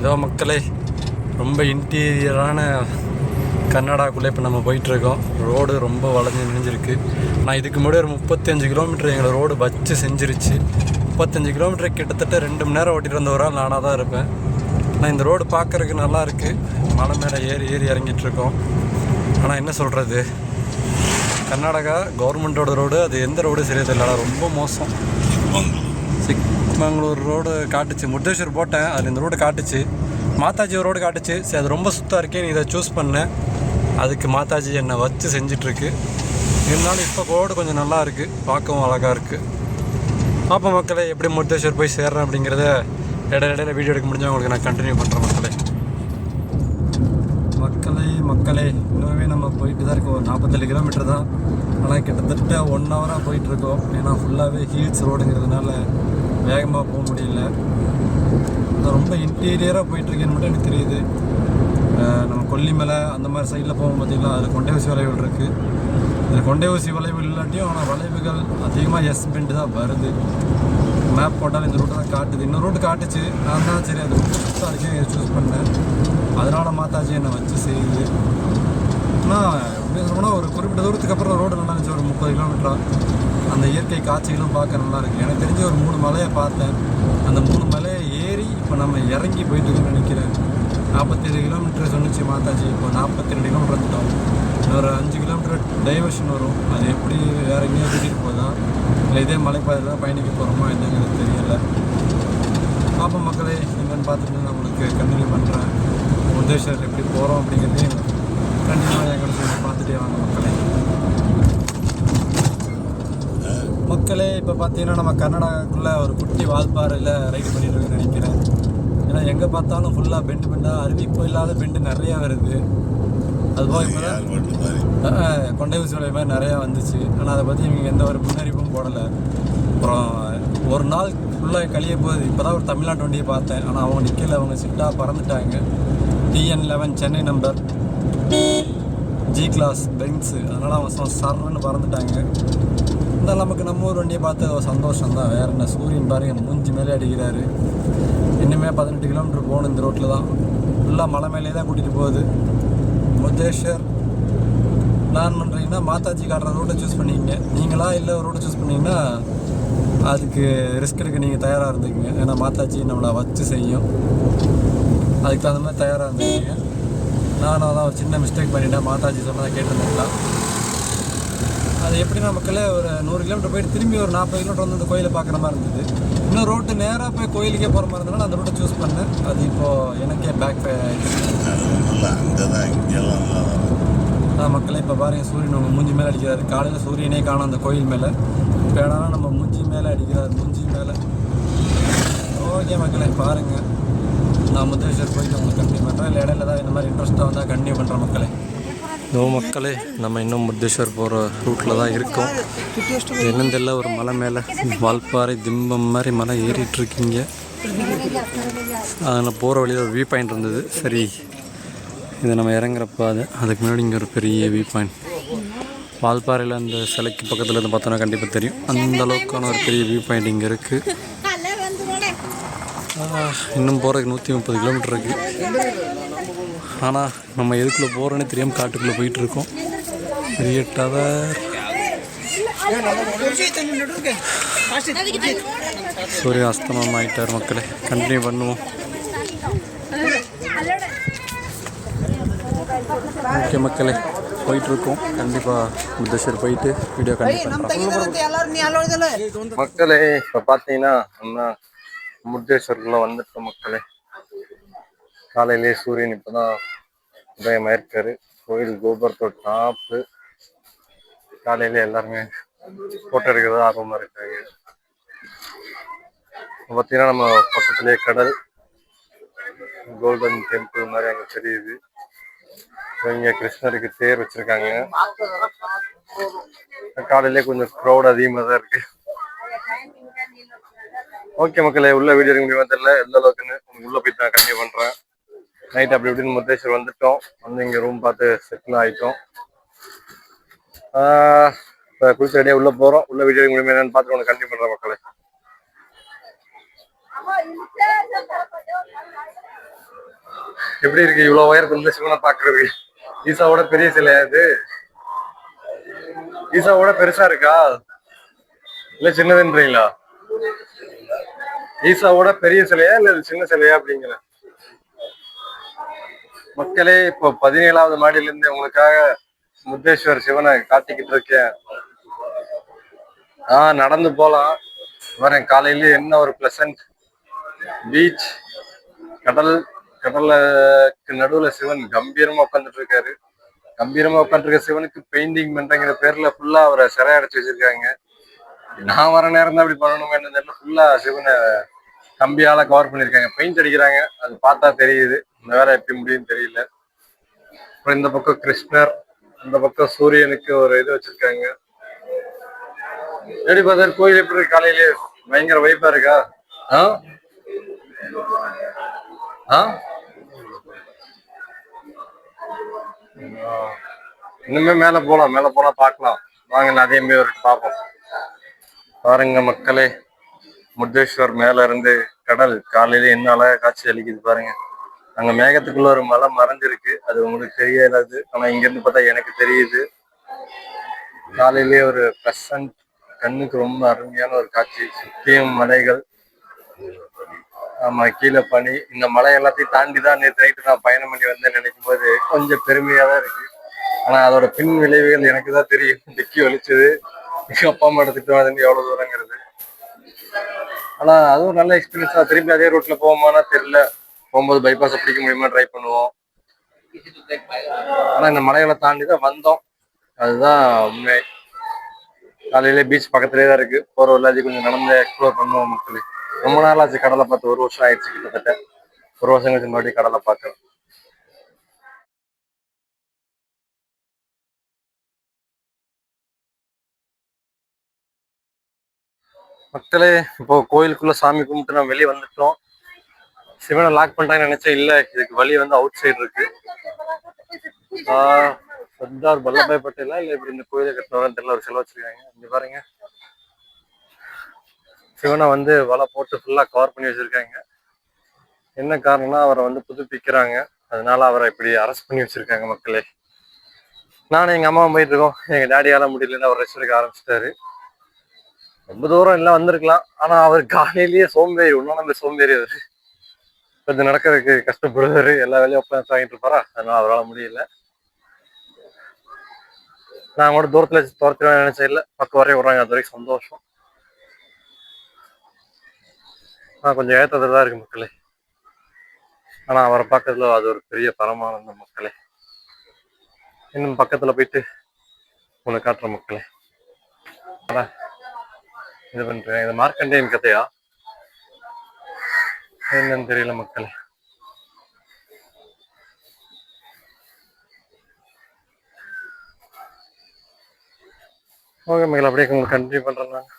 இதோ மக்களே ரொம்ப இன்டீரியரான கர்நாடகாக்குள்ளே இப்போ நம்ம போயிட்டுருக்கோம். ரோடு ரொம்ப வளைஞ்சு நினைஞ்சிருக்கு. நான் இதுக்கு முன்னாடி ஒரு முப்பத்தஞ்சு கிலோமீட்டர் எங்களை ரோடு வச்சு செஞ்சிருச்சு. முப்பத்தஞ்சு கிலோமீட்டர் கிட்டத்தட்ட ரெண்டு மணி நேரம் ஓட்டிட்டு வந்த ஒரு ஆள் நானாக தான் இருப்பேன். ஆனால் இந்த ரோடு பார்க்குறதுக்கு நல்லா இருக்குது மலை மேலே ஏறி ஏறி இறங்கிட்டு இருக்கோம் ஆனால் என்ன சொல்கிறது கர்நாடகா கவர்மெண்ட்டோட ரோடு அது எந்த ரோடு சரியாக தெரியல. ரொம்ப மோசம். சிக் சிக்மங்களூர் ரோடு காட்டுச்சு. முர்தேஸ்வர் போட்டேன். அதில் இந்த ரோடு காட்டுச்சு. மாதாஜி ரோடு காட்டுச்சு. சரி அது ரொம்ப சுத்தாக இருக்கே நீ இதை சூஸ் பண்ணேன் அதுக்கு மாதாஜி என்னை வச்சு செஞ்சிட்ருக்கு. இருந்தாலும் இப்போ ரோடு கொஞ்சம் நல்லா இருக்குது பார்க்கவும் அழகாக இருக்குது பார்ப்போம் மக்களை எப்படி முர்தேஸ்வர் போய் சேர்றேன் அப்படிங்கிறத இடையில இடையில வீடியோ எடுக்க முடிஞ்சால் உங்களுக்கு நான் கண்டினியூ பண்ணுறேன் மக்களே. மக்களே மக்களே இன்னுமே நம்ம போயிட்டு தான் இருக்கோம். நாற்பத்தேழு கிலோமீட்டர் தான். ஆனால் கிட்டத்தட்ட ஒன் ஹவராக போயிட்டுருக்கோம் ஏன்னா ஃபுல்லாகவே ஹீல்ஸ் ரோடுங்கிறதுனால வேகமாக போக முடியல. நான் ரொம்ப இன்டீரியராக போயிட்டுருக்கேன்னு மட்டும் எனக்கு தெரியுது. நம்ம கொல்லிமலை அந்த மாதிரி சைடில் போகும் பார்த்திங்களா அதில் கொண்டை ஊசி வளைவுகள் இருக்குது இதில் கொண்டை ஊசி வளைவு இல்லாட்டியும் ஆனால் வளைவுகள் அதிகமாக எஸ் பெண்டு தான் வருது. மேப் போட்டால் இந்த ரூட்டு தான் காட்டுது. இன்னொரு ரூட்டு காட்டுச்சு. நான் தான் சரி அது ரூட்டு அதுக்கே சூஸ் பண்ணேன். அதனால் மாத்தாச்சி என்னை வச்சு செய்யுது. ஆனால் எப்படி சொல்லணும்னா ஒரு குறிப்பிட்ட தூரத்துக்கு அப்புறம் ரோடு நல்லா இருந்துச்சு ஒரு முப்பது கிலோமீட்டரா அந்த இயற்கை காட்சிகளும் பார்க்க நல்லா இருக்கு. எனக்கு தெரிஞ்சு ஒரு மூணு மலையை பார்த்தேன். அந்த மூணு மலையை ஏறி இப்போ நம்ம இறங்கி போயிட்டு இருக்கோம்னு நினைக்கிறேன். நாற்பத்தேழு கிலோமீட்டர் சொன்னிச்சு மாதாஜி இப்போ நாற்பத்தி ரெண்டு கிலோமீட்டர் வந்துட்டோம் இன்னொரு அஞ்சு கிலோமீட்டர் டைவர்ஷன் வரும். அது எப்படி வேற எங்கேயும் கூட்டிகிட்டு போதா இல்லை இதே மலைப்பாதையில் தான் பயணிக்க போகிறோமா என்னங்கிறது தெரியல. பாப்போம் மக்களே என்னென்னு பார்த்துட்டு நான் உங்களுக்கு கண்டினியூ பண்ணுறேன் உத்தேஷர் எப்படி போகிறோம் அப்படிங்கிறதையும் கண்டிப்பாக சேர்ந்து பார்த்துட்டே வாங்க மக்களே மக்களே இப்போ பார்த்தீங்கன்னா நம்ம கர்நாடகாக்குள்ளே ஒரு குட்டி வால்பாறையில் ரைடு பண்ணிட்டு இருக்கோம்னு நினைக்கிறேன். ஏன்னா எங்கே பார்த்தாலும் ஃபுல்லாக பெண்டு பெண்டாக அறிவிப்பு இல்லாத பெண்டு நிறையா வருது. அதுபோக இப்போ கொண்டை ஊசி வலை மாதிரி நிறையா வந்துச்சு. ஆனால் அதை பற்றி இவங்க எந்த ஒரு முன்னறிவிப்பும் போடலை. அப்புறம் ஒரு நாள் ஃபுல்லாக கழிய போகுது. இப்போ தான் ஒரு தமிழ்நாட்டு வண்டியை பார்த்தேன். ஆனால் அவங்க நிற்கல அவங்க சிட்டாக பறந்துட்டாங்க. TN eleven Chennai number G class Benz அதனால் அவன் ச- சர்ன்னு பறந்துட்டாங்க. இருந்தாலும் நமக்கு நம்ம ஊர் வண்டியை பார்த்து ஒரு சந்தோஷம் தான் வேறு என்ன சூரியன் பாருங்க மூஞ்சி மேலே அடிக்கிறாரு. இன்னுமே பதினெட்டு கிலோமீட்டர் போகணும் இந்த ரோட்டில் தான். ஃபுல்லாக மலை மேலே தான் கூட்டிகிட்டு போகுது. முத்தேஷர் பிளான் பண்ணுறீங்கன்னா மாதாஜி காட்டுற ரோட்டை சூஸ் பண்ணிக்கங்க. நீங்களா இல்லை ஒரு ரோட்டை சூஸ் பண்ணிங்கன்னா அதுக்கு ரிஸ்க் எடுக்க நீங்கள் தயாராக இருந்துக்கங்க. ஏன்னா மாதாஜி நம்மளை வச்சு செய்யும். அதுக்கு தகுந்த மாதிரி தயாராக இருந்துக்கங்க. நானும் அதான் ஒரு சின்ன மிஸ்டேக் பண்ணிட்டேன். மாதாஜி சொன்னதை கேட்டிருந்தேன் அது எப்படி மக்களே ஒரு நூறு கிலோமீட்டர் போயிட்டு திரும்பி ஒரு நாற்பது கிலோமீட்டர் வந்து அந்த கோயிலை பார்க்குற மாதிரி இருந்தது. இன்னும் ரோட்டு நேராக போய் கோயிலுக்கே போகிற மாதிரி இருந்தனால அந்த ரோட்டை சூஸ் பண்ணேன். அது இப்போது எனக்கே பேக் பே ஆயிடுச்சு. மக்களே இப்போ பாருங்க சூரியன் உங்கள் மூஞ்சி மேலே அடிக்கிறாரு. காலையில் சூரியனே காணும் அந்த கோயில் மேலே. இப்போ நம்ம மூஞ்சி மேலே அடிக்கிறார்? மூஞ்சி மேலே. ஓகே மக்களே பாருங்கள் நான் முத்தேஸ்வர் போயிட்டு உங்களுக்கு கண்டினியூ பண்ணுறேன் இல்லை இடையில தான் இந்த மாதிரி இன்ட்ரெஸ்ட்டாக வந்தால் கண்டினியூ பண்ணுறேன் மக்களே. நோ மக்களே நம்ம இன்னும் முத்தேஸ்வர் போகிற ரூட்டில் தான் இருக்கோம். என்னன்னு தெரியல ஒரு மலை மேலே வால்பாறை திம்பம் மாதிரி மலை ஏறிட்டுருக்கீங்க அதில் போகிற வழியில் ஒரு வியூ பாயிண்ட் இருந்தது. சரி இது நம்ம இறங்குறப்ப அது அதுக்கு முன்னாடி இங்கே ஒரு பெரிய வியூ பாயிண்ட் வால்பாறையில் அந்த சிலைக்கு பக்கத்தில் இருந்து பார்த்தோன்னா கண்டிப்பாக தெரியும். அந்த அளவுக்கான ஒரு பெரிய வியூ பாயிண்ட் இங்கே இருக்குது இன்னும் போகிறதுக்கு நூற்றி முப்பது கிலோமீட்டர் இருக்குது ஆனால் நம்ம எதுக்குள்ளே போகிறோன்னே தெரியாமல் காட்டுக்குள்ளே போயிட்டுருக்கோம். பெரிய டவர். சூரிய அஸ்தமம் ஆகிட்டார் மக்களே. கண்டினியூ பண்ணுவோம். ஓகே மக்களே போயிட்டு இருக்கோம் கண்டிப்பாக முத்தேஸ்வர் போயிட்டு வீடியோ கண்டிப்பாக மக்களே இப்போ பார்த்தீங்கன்னா நம்ம முத்தேஸ்வருக்குள்ள வந்துட்டோம் மக்களே காலையிலே சூரியன் இப்போதான் உதயமாயிருக்காரு. கோயில் கோபுரத்தோட டாப்பு காலையில எல்லாருமே ஃபோட்டோ எடுக்கிறது ஆர்வமாக இருக்காங்க. பார்த்தீங்கன்னா நம்ம பக்கத்துலேயே கடல் கோல்டன் டெம்பிள் மாதிரி அங்கே தெரியுது. இங்கே இங்க கிருஷ்ணருக்கு தேர் வச்சிருக்காங்க. காலையிலே கொஞ்சம் க்ரௌட் அதிகமாக தான் இருக்கு. ஓகே மக்களே உள்ள வீடியோ எடுக்க முடியுமா தெரியல. எந்த அளவுக்குன்னு உங்களுக்கு உள்ள போய் நான் கண்டினியூ பண்றேன். நைட் அப்படி இப்படின்னு முத்தேஸ்வர் வந்துட்டோம். வந்து இங்க ரூம் பார்த்து செட்டில் ஆயிட்டோம். ஆஹ் இப்ப குளிச்ச ரெடியா உள்ள போறோம். உள்ள வீடியோ எடுக்க முடியுமா என்னன்னு பார்த்து உனக்கு கண்டினியூ பண்றேன் மக்களே. எப்படி இருக்கு? இவ்வளவு உயரத்துல இருந்து சிவனை பாக்குறது ஈசாவோட பெரிய சிலையா இது ஈசாவோட பெருசா இருக்கா? இல்ல சின்னதுன்றீங்களா? ஈசாவோட பெரிய சிலையா இல்ல சின்ன சிலையா அப்படிங்கிற? மக்களே இப்போ பதினேழாவது மாடியில இருந்து உங்களுக்காக முத்தேஸ்வர் சிவனை காட்டிக்கிட்டு இருக்கேன். ஆஹ் நடந்து போலாம். வரேன். காலையில என்ன ஒரு பிளசன்ட் பீச் கடல் கடலுக்கு நடுவுல சிவன் கம்பீரமா உட்காந்துட்டு இருக்காரு கம்பீரமா உட்காந்துருக்க சிவனுக்கு பெயிண்டிங் பண்றங்கிற பேர்ல ஃபுல்லா அவரை சிறை அடைச்சு வச்சிருக்காங்க. நான் வர நேரம் தான் அப்படி பண்ணணுமே என்ன தெரியல. ஃபுல்லா சிவனை கம்பியால கவர் பண்ணிருக்காங்க பெயிண்ட் அடிக்கிறாங்க. அது பார்த்தா தெரியுது. இந்த வேலை எப்படி முடியும்னு தெரியல. அப்புறம் இந்த பக்கம் கிருஷ்ணர் இந்த பக்கம் சூரியனுக்கு ஒரு இது வச்சிருக்காங்க. எப்படி பார்த்தா கோயில் எப்படி இருக்கு? காலையிலே பயங்கர வைப்பா இருக்கா? ஆ? ஆ? இன்னுமே மேல போலாம் மேல போனா பாக்கலாம் வாங்க நான் அதே மாதிரி ஒரு பார்ப்போம். பாருங்க மக்களே முத்தேஸ்வர் மேல இருந்து கடல் காலையில என்ன அழகா காட்சி அளிக்குது பாருங்க. அங்க மேகத்துக்குள்ள ஒரு மலை மறைஞ்சிருக்கு. அது உங்களுக்கு தெரியாது. ஆனா இங்க இருந்து பார்த்தா எனக்கு தெரியுது. காலையிலேயே ஒரு பிரசன்ட் கண்ணுக்கு ரொம்ப அருமையான ஒரு காட்சி. சுத்தியும் மலைகள். ஆமா கீழே பனி. இந்த மலை எல்லாத்தையும் தாண்டி தான் நேற்று நைட்டு நான் பயணம் பண்ணி வந்தேன் நினைக்கும் போது கொஞ்சம் பெருமையா தான் இருக்கு. ஆனா அதோட பின் விளைவுகள் எனக்கு தான் தெரியும். டிக்கி வலிச்சது அப்பா அம்மா எடுத்துட்டு வந்து எவ்வளவு தூரங்கிறது? ஆனா அதுவும் நல்ல எக்ஸ்பீரியன்ஸ் தான். திரும்பி அதே ரூட்ல போவோமானா தெரியல. போகும்போது பைபாஸ் பிடிக்க முடியுமா ட்ரை பண்ணுவோம். ஆனா இந்த மலைகளை தாண்டி தான் வந்தோம். அதுதான் உண்மை. காலையில பீச் பக்கத்துலேயே தான் இருக்கு. போற எல்லாத்தையும் கொஞ்சம் நடந்து எக்ஸ்ப்ளோர் பண்ணுவோம் மக்களே. ரொம்ப நாள் ஆச்சு கடலை பார்த்து ஒரு வருஷம் ஆயிடுச்சு கிட்டத்தட்ட. ஒரு வருஷம் கழிச்சு மறுபடியும் கடலை பார்க்குறோம் மக்களே இப்போ கோயிலுக்குள்ள சாமி கும்பிட்டு நம்ம வெளியே வந்துட்டோம். சிவனை லாக் பண்ணிட்டாங்கன்னு நினைச்சேன். இல்ல இதுக்கு வழி வந்து அவுட் சைடு இருக்கு சர்தார் வல்லபாய் பட்டேலா? இல்ல இப்படி இந்த கோயிலை கட்டினவங்க தெரியல. ஒரு செலவு வச்சிருக்காங்க. இங்க பாருங்க. சிவனை வந்து வலை போட்டு ஃபுல்லா கவர் பண்ணி வச்சிருக்காங்க. என்ன காரணம்னா அவரை வந்து புதுப்பிக்கிறாங்க. அதனால அவரை இப்படி அரெஸ்ட் பண்ணி வச்சிருக்காங்க மக்களே. நானும் எங்க அம்மாவும் போயிட்டு இருக்கோம். எங்க டேடியால முடியலன்னு அவர் ரெஸ்ட் எடுக்க ஆரம்பிச்சிட்டாரு. ரொம்ப தூரம் எல்லாம் வந்திருக்கலாம். ஆனா அவர் காலையிலேயே சோம்பேறி இன்னும் நம்ம சோம்பேறி அவர் கொஞ்சம் நடக்கிறதுக்கு கஷ்டப்படுவாரு. எல்லா வேலையும் உட்காந்து வாங்கிட்டு இருப்பாரா? அதனால அவரால் முடியல. நான் கூட தூரத்துல துரத்துல நினைச்ச இல்லை. பக்கம் வரையும் விடுறாங்க. அது வரைக்கும் சந்தோஷம். ஆஹ் கொஞ்சம் ஏத்தத்துல தான் இருக்கு மக்களே. ஆனா அவரை பார்க்கறதுல அது ஒரு பெரிய பரமான மக்களே. இன்னும் பக்கத்துல போயிட்டு உன்னை காட்டுற மக்களே. அதான் இது பண்றேன். இது மார்க்கண்டேயன் கதையா? என்னன்னு தெரியல மக்கள். ஓகே மக்கள் அப்படியே உங்களுக்கு கண்டினியூ பண்றேன் நான்.